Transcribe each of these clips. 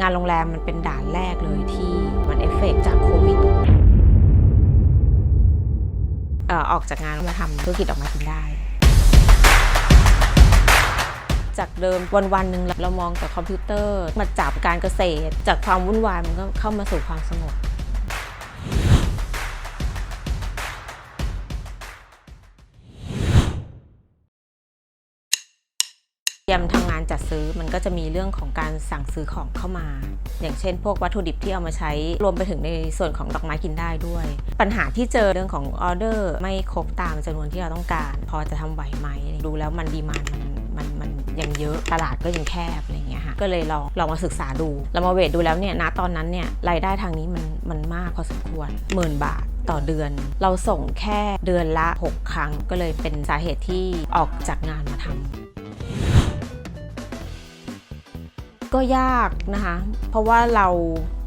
งานโรงแรมมันเป็นด่านแรกเลยที่มันเอฟเฟกต์จากโควิดออกจากงานมาทำธุรกิจออกมากินได้ จากเดิมวันวันๆหนึ่งเรามองแต่คอมพิวเตอร์ มาจับการเกษตร จากความวุ่นวายมันก็เข้ามาสู่ความสงบ เตรียมทำงานจัดซื้อมันก็จะมีเรื่องของการสั่งซื้อของเข้ามา อย่างเช่น พวกวัตถุดิบที่เอามาใช้รวมไปถึงในส่วนของดอกไม้กินได้ด้วย ปัญหาที่เจอเรื่องของออเดอร์ไม่ครบตามจำนวนที่เราต้องการ พอจะทำไหวไหมดูแล้วมันดีมานมันมันมันยังเยอะตลาดก็ยังแคบอะไรเงี้ยค่ะก็เลยลองลองมาศึกษาดูเรามาเวทดูแล้วเนี่ยณตอนนั้นเนี่ยรายได้ทางนี้มันมันมากพอสมควรหมื่นบาทต่อเดือน เราส่งแค่เดือนละ 6 ครั้งก็เลยเป็นสาเหตุที่ออกจากงานมาทำ ก็ยากนะคะ เพราะว่าเรา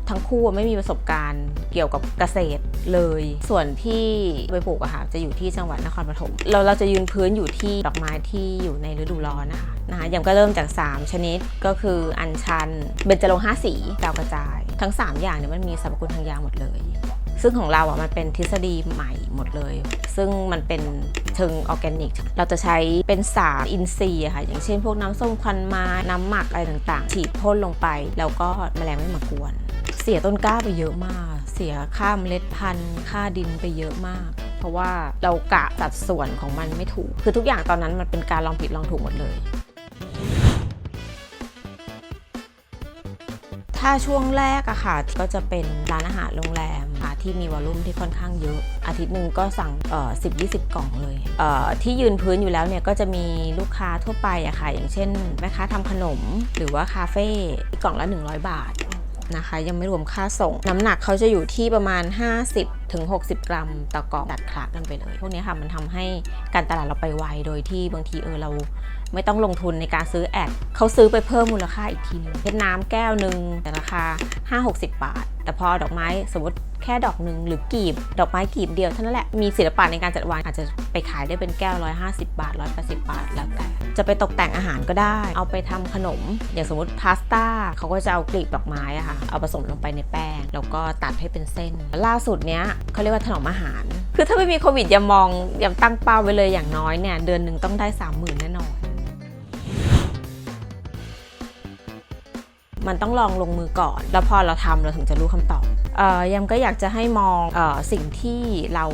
ทั้งคู่ไม่มีประสบการณ์เกี่ยวกับเกษตรเลย ส่วนที่ไปปลูกอะค่ะจะอยู่ที่จังหวัดนครปฐมเราเราจะยืนพื้นอยู่ที่ดอกไม้ที่อยู่ในฤดูร้อนนะคะนะคะยังก็เริ่มจาก 3 ชนิดก็คืออัญชันเบญจรงค์ห้าสีดาวกระจาย ทั้ง 3 อย่างเนี่ยมันมีสรรพคุณทางยาหมดเลย ซึ่งของเราอะมันเป็นทฤษฎีใหม่หมดเลย ซึ่งมันเป็นเชิงออร์แกนิก เราจะใช้เป็นสารอินทรีย์อะค่ะ อย่างเช่นพวกน้ำส้มควันม้น้ำหมักอะไรต่างๆ ฉีดพ่นลงไป แล้วก็แมลงไม่มากวน เสียต้นกล้าไปเยอะมาก เสียค่าเมล็ดพันธุ์ ค่าดินไปเยอะมากเพราะว่าเรากะสัดส่วนของมันไม่ถูก คือทุกอย่างตอนนั้นมันเป็นการลองผิดลองถูกหมดเลย ถ้าช่วงแรกอะค่ะ ก็จะเป็นร้านอาหารโรงแรมค่ะที่มีวอลลุ่มที่ค่อนข้างเยอะ อาทิตย์หนึ่งก็สั่งเอ่อสิบยีกล่องเลยเอ่อที่ยืนพื้นอยู่แล้วเนี่ยก็จะมีลูกค้าทั่วไปอะค่ะ อย่างเช่นแม่ค้าทำขนม หรือว่าคาเฟ่กล่องละ 100 บาทนะคะยังไม่รวมค่าส่ง น้ำหนักเขาจะอยู่ที่ประมาณ 50ถึง60 กรัมต่อกล่องตัดคละกันไปเลย พวกนี้ค่ะมันทำให้การตลาดเราไปไวโดยที่บางทีเออเรา ไม่ต้องลงทุนในการซื้อแอดเขาซื้อไปเพิ่มมูลค่าอีกทีหนึงเพชรน้ำแก้วหนึ่งแต่ราคา 5-60 บาท แต่พอดอกไม้สมมติแค่ดอกหนึ่งหรือกีบ ดอกไม้กีบเดียวเท่านั้นแหละ มีศิลปะในการจัดวางอาจจะไปขายได้เป็นแก้ว 150 บาท 180 บาท แล้วแต่ จะไปตกแต่งอาหารก็ได้ เอาไปทำขนม อย่างสมมติพาสต้าเขาก็จะเอากลีบดอกไม้อะค่ะ เอาผสมลงไปในแป้ง แล้วก็ตัดให้เป็นเส้น ล่าสุดเนี้ยเขาเรียกว่าถนอมอาหาร คือถ้าไม่มีโควิดอย่ามองอย่าตั้งเป้าไว้เลยอย่างน้อยเนี่ยเดือนหนึ่งต้องได้ 30,000แน่ มันต้องลองลงมือก่อน แล้วพอเราทำเราถึงจะรู้คำตอบเอ่อยังก็อยากจะให้มองเออสิ่งที่เรา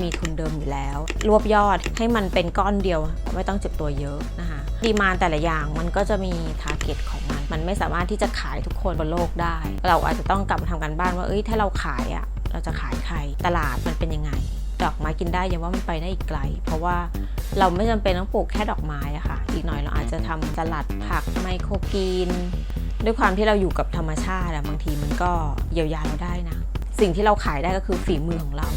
มีทุนเดิมอยู่แล้ว รวบยอดให้มันเป็นก้อนเดียว ไม่ต้องเจ็บตัวเยอะนะคะดีมานแต่ละอย่างมันก็จะมีทาร์เก็ตของมัน มันไม่สามารถที่จะขายทุกคนบนโลกได้ เราอาจจะต้องกลับมาทำกันบ้านว่าเอ้ยถ้าเราขายอะ่ะเราจะขายใครตลาดมันเป็นยังไง ดอกไม้กินได้ยังว่ามันไปได้อีกไกล เพราะว่าเราไม่จำเป็นต้องปลูกแค่ดอกไม้อะค่ะ อีกหน่อยเราอาจจะทำสลัดผักไมโครกรีน ด้วยความที่เราอยู่กับธรรมชาติอะบางทีมันก็เยียวยาเราได้นะ สิ่งที่เราขายได้ก็คือฝีมือของเรา